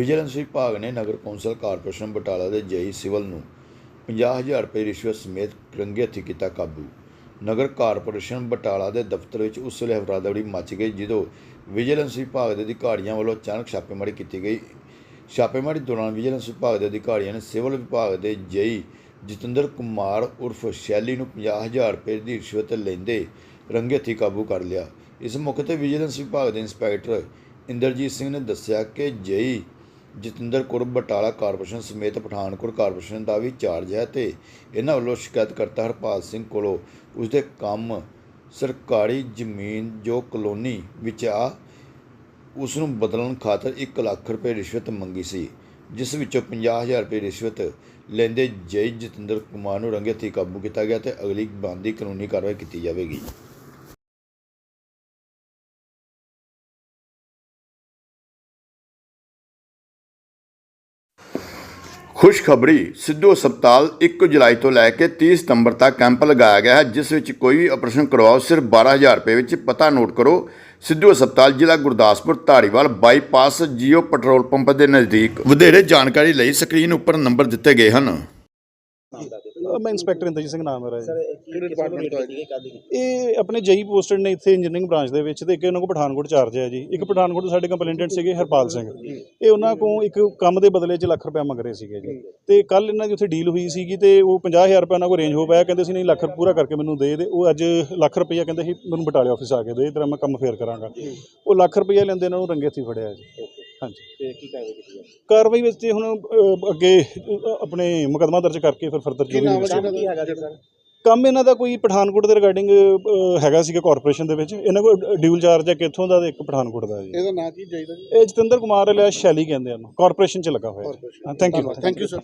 Vigilance ਵਿਭਾਗ ਨੇ ਨਗਰ council corporation Batala ਦੇ ਜੇਈ ਸਿਵਲ ਨੂੰ 50000 ਰੁਪਏ ਰਿਸ਼ਵਤ ਸਮੇਤ ਰੰਗੇ ਹੱਥੀਂ ਕੀਤਾ ਕਾਬੂ। ਨਗਰ ਕਾਰਪੋਰੇਸ਼ਨ ਬਟਾਲਾ ਦੇ ਦਫ਼ਤਰ ਵਿੱਚ ਉਸ ਵੇਲੇ ਹਫਰਾਦਫੜੀ ਮਚ ਗਈ, ਜਦੋਂ ਵਿਜੀਲੈਂਸ ਵਿਭਾਗ ਦੇ ਅਧਿਕਾਰੀਆਂ ਵੱਲੋਂ ਅਚਾਨਕ ਛਾਪੇਮਾਰੀ ਕੀਤੀ ਗਈ। ਛਾਪੇਮਾਰੀ ਦੌਰਾਨ ਵਿਜੀਲੈਂਸ ਵਿਭਾਗ ਦੇ ਅਧਿਕਾਰੀਆਂ ਨੇ ਸਿਵਲ ਵਿਭਾਗ ਦੇ ਜੇਈ ਜਤਿੰਦਰ ਕੁਮਾਰ ਉਰਫ ਸ਼ੈਲੀ ਨੂੰ 50000 ਰੁਪਏ ਦੀ ਰਿਸ਼ਵਤ ਲੈਂਦੇ ਰੰਗੇ ਹੱਥੀਂ ਕਾਬੂ ਕਰ ਲਿਆ। ਇਸ ਮੌਕੇ ਤੇ ਵਿਜੀਲੈਂਸ ਵਿਭਾਗ ਦੇ ਇੰਸਪੈਕਟਰ ਇੰਦਰਜੀਤ ਸਿੰਘ ਨੇ ਦੱਸਿਆ ਕਿ ਜੇਈ ਜਤਿੰਦਰ ਕੌਰ ਬਟਾਲਾ ਕਾਰਪੋਰੇਸ਼ਨ ਸਮੇਤ ਪਠਾਨਕੋਟ ਕਾਰਪੋਰੇਸ਼ਨ ਦਾ ਵੀ ਚਾਰਜ ਹੈ ਤੇ ਇਹਨਾਂ ਵੱਲੋਂ ਸ਼ਿਕਾਇਤਕਰਤਾ ਹਰਪਾਲ ਸਿੰਘ ਕੋਲੋਂ ਉਸਦੇ ਕੰਮ ਸਰਕਾਰੀ ਜ਼ਮੀਨ ਜੋ ਕਲੋਨੀ ਵਿੱਚ ਆ ਉਸ ਨੂੰ ਬਦਲਣ ਖਾਤਰ 1 ਲੱਖ ਰੁਪਏ ਰਿਸ਼ਵਤ ਮੰਗੀ ਸੀ, ਜਿਸ ਵਿੱਚੋਂ 50000 ਰੁਪਏ ਰਿਸ਼ਵਤ ਲੈਂਦੇ ਜੈ ਜਤਿੰਦਰ ਕੁਮਾਰ ਨੂੰ ਰੰਗੇ ਹੱਥੀਂ ਕਾਬੂ ਕੀਤਾ ਗਿਆ ਤੇ ਅਗਲੀ ਬਣਦੀ ਕਾਨੂੰਨੀ ਕਾਰਵਾਈ ਕੀਤੀ ਜਾਵੇਗੀ। ਖੁਸ਼ਖਬਰੀ ਸਿੱਧੂ ਹਸਪਤਾਲ 1 ਜੁਲਾਈ ਤੋਂ ਲੈ ਕੇ 30 ਸਤੰਬਰ ਤੱਕ ਕੈਂਪ ਲਗਾਇਆ ਗਿਆ ਹੈ, ਜਿਸ ਵਿੱਚ ਕੋਈ ਵੀ ਆਪਰੇਸ਼ਨ ਕਰਵਾਓ, ਸਿਰਫ 12000 ਰੁਪਏ ਵਿੱਚ ਪਤਾ ਨੋਟ ਕਰੋ। ਸਿੱਧੂ ਹਸਪਤਾਲ ਜ਼ਿਲ੍ਹਾ Gurdaspur Dhariwal bypass Jio petrol pump ਦੇ ਨਜ਼ਦੀਕ। ਵਧੇਰੇ ਜਾਣਕਾਰੀ ਲਈ ਸਕਰੀਨ ਉੱਪਰ ਨੰਬਰ ਦਿੱਤੇ ਗਏ ਹਨ। ਮੈਂ ਇੰਸਪੈਕਟਰ ਇੰਦਰਜੀਤ ਸਿੰਘ ਨਾਮ ਮੇਰਾ ਜੀ। ਸਰ ਕਿਹੜੇ ਡਿਪਾਰਟਮੈਂਟ ਤੋਂ ਇਹ ਆਪਣੇ ਜਈ ਪੋਸਟਡ ਨੇ ਇੱਥੇ ਇੰਜੀਨੀਅਰਿੰਗ ਬ੍ਰਾਂਚ ਦੇ ਵਿੱਚ ਤੇ ਇੱਕ ਉਹਨਾਂ ਕੋਲ ਪਠਾਨਕੋਟ ਚਾਰਜ ਹੈ ਜੀ। ਇੱਕ ਪਠਾਨਕੋਟ ਤੋਂ ਸਾਡੇ ਕੰਪਲੇਂਟੈਂਟ ਸੀਗੇ ਹਰਪਾਲ ਸਿੰਘ। ਇਹ ਉਹਨਾਂ ਕੋਲ ਇੱਕ ਕੰਮ ਦੇ ਬਦਲੇ 'ਚ ਲੱਖ ਰੁਪਏ ਮੰਗ ਰਹੇ ਸੀਗੇ ਜੀ। ਤੇ ਕੱਲ ਇਹਨਾਂ ਦੀ ਉੱਥੇ ਡੀਲ ਹੋਈ ਸੀਗੀ ਤੇ ਉਹ 50000 ਰੁਪਏ ਉਹਨਾਂ ਕੋਲ ਰੇਂਜ ਹੋ ਪਾਇਆ ਕਹਿੰਦੇ ਸੀ ਨਹੀਂ ਲੱਖ ਪੂਰਾ ਕਰਕੇ ਮੈਨੂੰ ਦੇ ਦੇ। ਉਹ ਅੱਜ ਲੱਖ ਰੁਪਈਆ ਕਹਿੰਦੇ ਸੀ ਮੈਨੂੰ ਬਟਾਲੇ ਆਫਿਸ ਆ ਕੇ ਦੇ। ਤੇਰਾ ਮੈਂ ਕੰਮ ਫੇਰ ਕਰਾਂਗਾ। ਉਹ ਲੱਖ ਰੁਪਈਆ ਲੈਂਦੇ ਇਹਨਾਂ ਨੂੰ ਰੰਗੇ ਹੱਥੀਂ ਫੜਿਆ ਜੀ। ਹਾਂਜੀ। ਤੇ ਕੀ ਕਾਰਵਾਈ ਕੀਤੀ ਹੈ ਕਾਰਵਾਈ ਵਿੱਚ ਹੁਣ ਅ, ਅੱਗੇ ਅ, ਆਪਣੇ ਮੁਕਦਮਾ ਦਰਜ ਕਰਕੇ ਫਿਰ ਫਰਦਰ ਜੋ ਵੀ ਕੰਮ ਕੀ ਹੈਗਾ ਜੀ ਸਰ? ਕੰਮ ਇਹਨਾਂ ਦਾ ਕੋਈ ਪਠਾਨਕੋਟ ਦੇ ਰਿਗਾਰਡਿੰਗ ਹੈਗਾ ਸੀਗਾ ਕਾਰਪੋਰੇਸ਼ਨ ਦੇ ਵਿੱਚ। ਇਹਨਾਂ ਕੋਲ ਡਿਊਲ ਚਾਰਜ ਹੈ ਕਿੱਥੋਂ ਦਾ ਤੇ ਇੱਕ ਪਠਾਨਕੋਟ ਦਾ ਜੀ। ਇਹਦਾ ਨਾਂ ਕੀ ਚਾਹੀਦਾ ਜੀ? ਇਹ ਜਤਿੰਦਰ ਕੁਮਾਰ ਲਿਆ ਸ਼ੈਲੀ ਕਹਿੰਦੇ ਆ ਕਾਰਪੋਰੇਸ਼ਨ ਚ ਲੱਗਾ ਹੋਇਆ thank you thank you sir